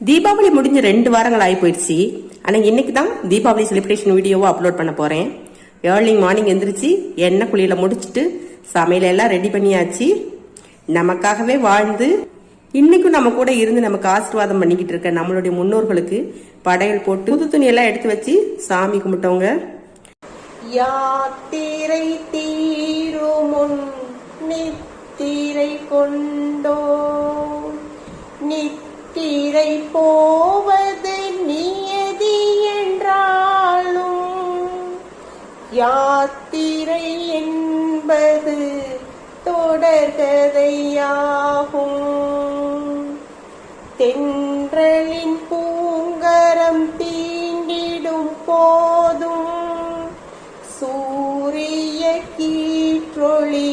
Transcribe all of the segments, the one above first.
தீபாவளி முடிஞ்ச ரெண்டு வாரங்கள் ஆகி போயிடுச்சு ஆனால் இன்னைக்கு தான் தீபாவளி செலிப்ரேஷன் வீடியோவை அப்லோட் பண்ண போகிறேன் ஏர்லிங் மார்னிங் எந்திரிச்சு எண்ணெய் குழியில் முடிச்சுட்டு சமையலெல்லாம் ரெடி பண்ணியாச்சு. நமக்காகவே வாழ்ந்து இன்னைக்கும் நம்ம கூட இருந்து நமக்கு ஆசீர்வாதம் பண்ணிக்கிட்டு இருக்க நம்மளுடைய முன்னோர்களுக்கு படையல் போட்டு புது துணியெல்லாம் எடுத்து வச்சு சாமி கும்பிட்டவங்க. யாத்திரை தீரும் நித்திரை கொண்டோ நித்திரை போவது நியதி என்றாலும் யாத்திரை என்பது தொடர்கதையாகும். தென்றலின் பூங்கரம் தீண்டிடும் போதும் சூரிய கீற்றொளி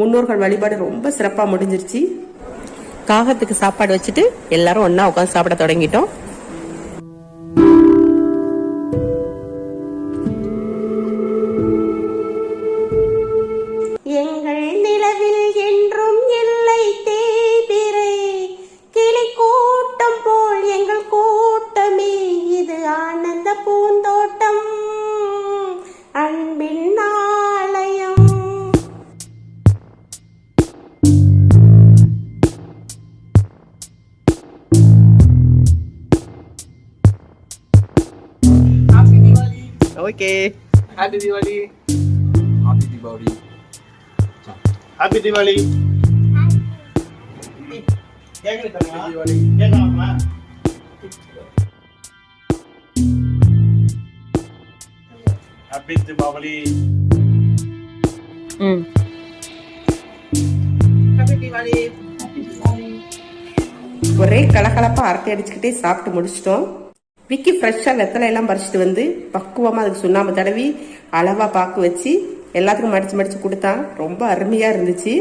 முன்னோர்கள் வழிபாடு ரொம்ப சிறப்பாக முடிஞ்சிருச்சு. காகத்துக்கு சாப்பாடு வச்சுட்டு எல்லாரும் ஒன்றா உட்காந்து சாப்பிட தொடங்கிட்டோம். Diwali! Okay Happy Diwali! Happy Diwali. Happy Diwali! Happy Diwali! Happy Diwali! Happy Diwali! ஒரே கலகலப்பா அரட்டை அடிச்சுக்கிட்டே சாப்பிட்டு முடிச்சிட்டோம் விக்கி ஃப்ரெஷ்ஷாக வெத்தலையெல்லாம் பறிச்சுட்டு வந்து பக்குவமாக அதுக்கு சுண்ணாம்பு தடவி அளவாக பாக்கு வச்சு எல்லாத்துக்கும் மடித்து மடித்து கொடுத்தான் ரொம்ப அருமையாக இருந்துச்சு.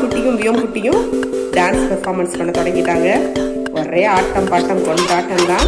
குட்டியும் வியம் குட்டியும் டான்ஸ் பெர்ஃபார்மன்ஸ் பண்ண தொடங்கிட்டாங்க. ஒரே ஆட்டம் பாட்டம் கொண்டாட்டம் தான்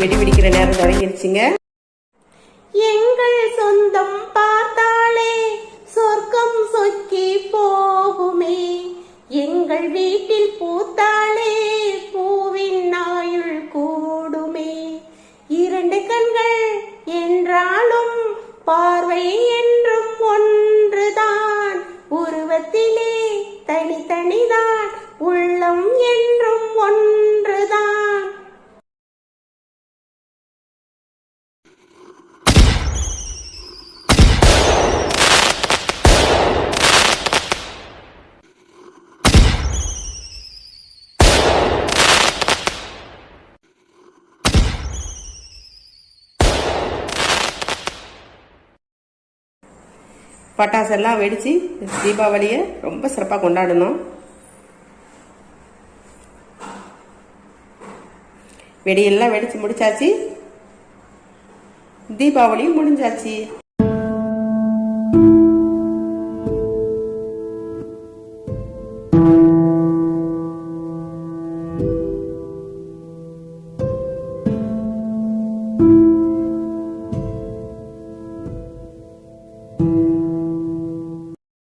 வெடி வெடிக்கிற நேரம் தொடங்கிருச்சுங்க எங்கள் சொந்தம் பார்த்தாலே சொர்க்கம் சொக்கி போகுமே. எங்கள் வீட்டில் பூத்தாலே பூவின் ஆயுள் கூடுமே. இரண்டு கண்கள் என்றாலும் பார்வை பட்டாசெல்லாம் வெடித்து தீபாவளியை ரொம்ப சிறப்பாக கொண்டாடணும். வெடியெல்லாம் வெடிச்சு முடிச்சாச்சு. தீபாவளியும் முடிஞ்சாச்சு.